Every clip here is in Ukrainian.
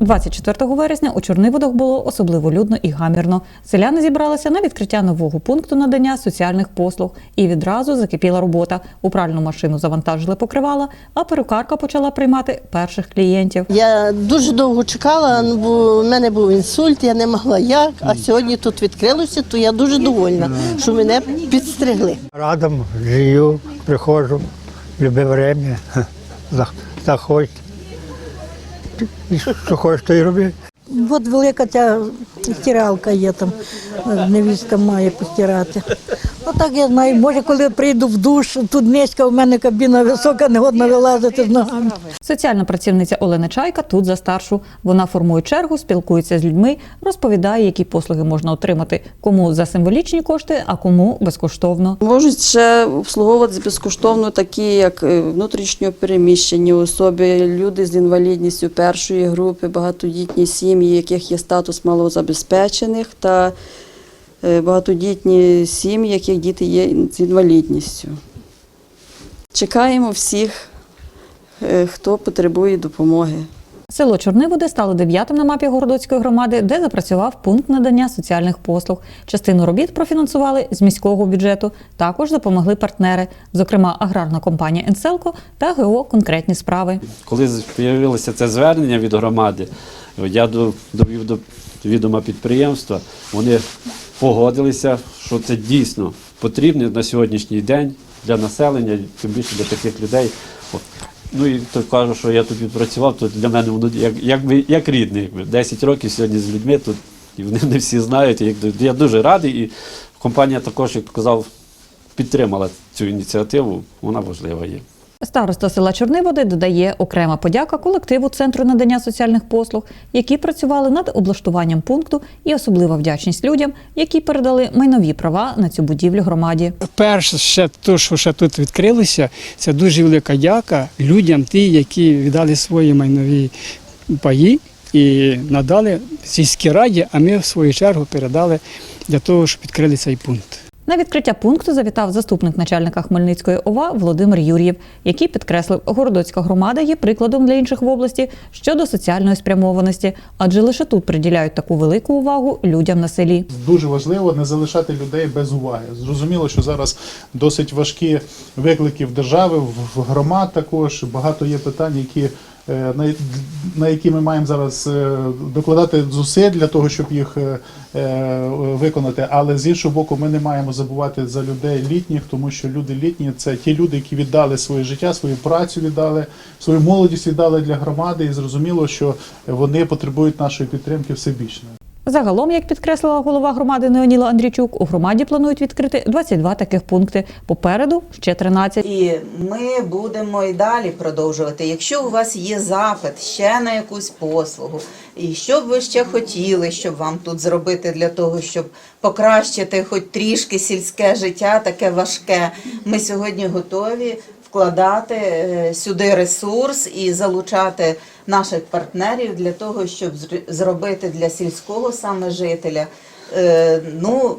24 вересня у Чорниводах було особливо людно і гамірно. Селяни зібралися на відкриття нового пункту надання соціальних послуг, і відразу закипіла робота. У пральну машину завантажили покривала, а перукарка почала приймати перших клієнтів. Я дуже довго чекала, бо в мене був інсульт, я не могла як. А сьогодні тут відкрилося, то я дуже довольна, що мене підстригли. Радом живу, приходжу, любе время, заходь. І що хочеш, то й роби. От велика ця стиралка є там, невістка має постирати. Ну так я знаю, може, коли прийду в душ, тут низька, у мене кабіна висока, не годна вилазити з ногами. Соціальна працівниця Олена Чайка тут за старшу. Вона формує чергу, спілкується з людьми, розповідає, які послуги можна отримати, кому за символічні кошти, а кому безкоштовно. Можуть ще обслуговувати безкоштовно такі, як е, внутрішньо переміщені особи, люди з інвалідністю першої групи, багатодітні сім'ї, яких є статус малозабезпечених, та багатодітні сім'ї, яких діти є з інвалідністю. Чекаємо всіх, е, хто потребує допомоги. Село Чорниводи стало дев'ятим на мапі Городоцької громади, де запрацював пункт надання соціальних послуг. Частину робіт профінансували з міського бюджету. Також допомогли партнери, зокрема аграрна компанія Енселко та ГО конкретні справи. Коли з'явилося це звернення від громади, я довів до відома підприємства, вони погодилися, що це дійсно потрібно на сьогоднішній день для населення, тим більше для таких людей. Ну і то кажу, що я тут відпрацював, то для мене воно як, як, як рідний. 10 років сьогодні з людьми тут, і вони не всі знають. Я дуже радий, і компанія також, як казав, підтримала цю ініціативу, вона важлива є. Староста села Чорниводи додає окрема подяка колективу Центру надання соціальних послуг, які працювали над облаштуванням пункту, і особлива вдячність людям, які передали майнові права на цю будівлю громаді. Перше, ще то, що ще тут відкрилося, це дуже велика дяка людям, ті, які віддали свої майнові паї і надали сільській раді, а ми в свою чергу передали для того, щоб відкрили цей пункт. На відкриття пункту завітав заступник начальника Хмельницької ОВА Володимир Юр'єв, який підкреслив, Городоцька громада є прикладом для інших в області щодо соціальної спрямованості, адже лише тут приділяють таку велику увагу людям на селі. Дуже важливо не залишати людей без уваги. Зрозуміло, що зараз досить важкі виклики в держави, в громад також. Багато є питань, які на, на які ми маємо зараз е, докладати зусиль для того, щоб їх е, е, виконати. Але з іншого боку, ми не маємо забувати за людей літніх, тому що люди літні це ті люди, які віддали своє життя, свою працю віддали, свою молодість віддали для громади, і зрозуміло, що вони потребують нашої підтримки всебічної. Загалом, як підкреслила голова громади Неоніла Андрійчук, у громаді планують відкрити 22 таких пункти. Попереду ще 13. І ми будемо і далі продовжувати. Якщо у вас є запит ще на якусь послугу, і що б ви ще хотіли, щоб вам тут зробити для того, щоб покращити хоч трішки сільське життя, таке важке, ми сьогодні готові вкладати е, сюди ресурс і залучати наших партнерів для того, щоб зробити для сільського саме жителя е, ну,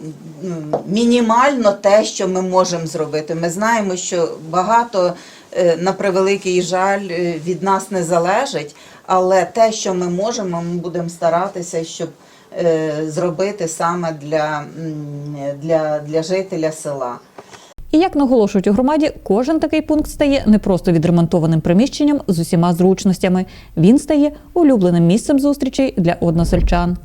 мінімально те, що ми можемо зробити. Ми знаємо, що багато, е, на превеликий жаль, від нас не залежить, але те, що ми можемо, ми будемо старатися, щоб зробити саме для, для, для жителя села. І як наголошують у громаді, кожен такий пункт стає не просто відремонтованим приміщенням з усіма зручностями. Він стає улюбленим місцем зустрічей для односельчан.